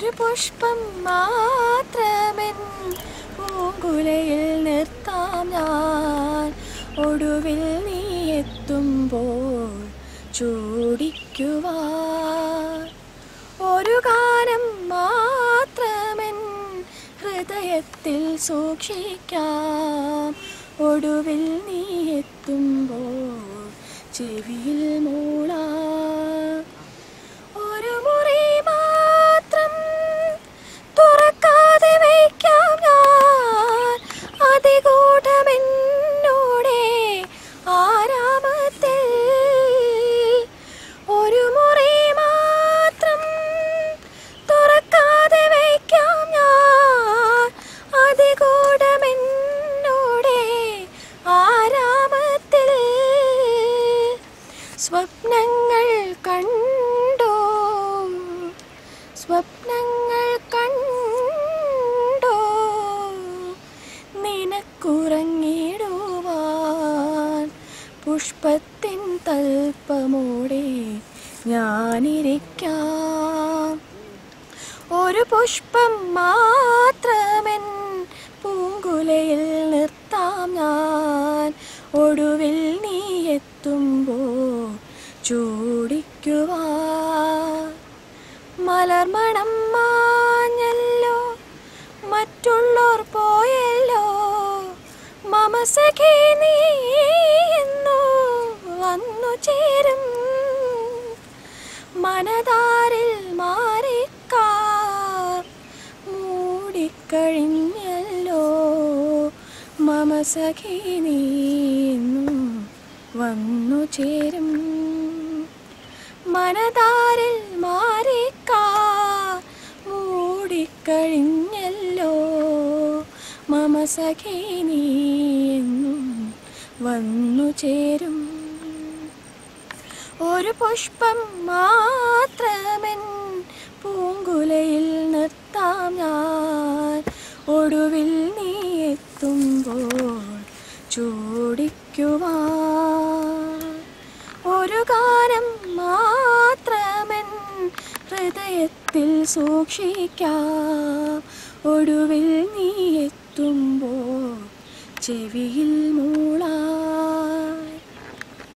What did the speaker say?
ഒരു പുഷ്പം മാത്രമെൻ പൂങ്കുലയിൽ നിർത്താം ഞാൻ. ഒടുവിൽ നീ എത്തുമ്പോൾ ചൂടിക്കുവാ ഒരു ഗാനം മാത്രമെൻ ഹൃദയത്തിൽ സൂക്ഷിക്കാം. ഒടുവിൽ നീ എത്തുമ്പോൾ ചെവിയിൽ മൂളാം സ്വപ്നങ്ങൾ കണ്ടോ? സ്വപ്നങ്ങൾ കണ്ടോ? നിനക്കുറങ്ങിടുവാൻ പുഷ്പത്തിൻ തൽപ്പമോടെ ഞാനിരിക്കാം. ഒരു പുഷ്പം മാത്രമെൻ പൂങ്കുലയിൽ നിർത്താം ഞാൻ. ഒടുവിൽ നീ ചൂടിക്കുവാൻ മലർമണം മാഞ്ഞല്ലോ മറ്റുള്ളോർ പോയല്ലോ. മമ നീ എന്നു വന്നു ചേരും. മനതാരിൽ മാറിക്കാർ മൂടിക്കഴിഞ്ഞല്ലോ മമ സഖി നീ വന്നു ചേരും. മനതാരിൽ മാറിക്കാ. മൂടിക്കഴിഞ്ഞല്ലോ. മമ സഖി നീ എന്നും വന്നു ചേരും. ഒരു പുഷ്പം മാത്രമെൻ പൂങ്കുലയിൽ നിർത്താം ഞാൻ. ഒടുവിൽ നീ എത്തുമ്പോൾ ചൂടിക്കുവാൻ ഒരു ഗാനം ഹൃദയത്തിൽ സൂക്ഷിക്കാം. ഒടുവിൽ നീ എത്തുമ്പോൾ ചെവിയിൽ മൂളാം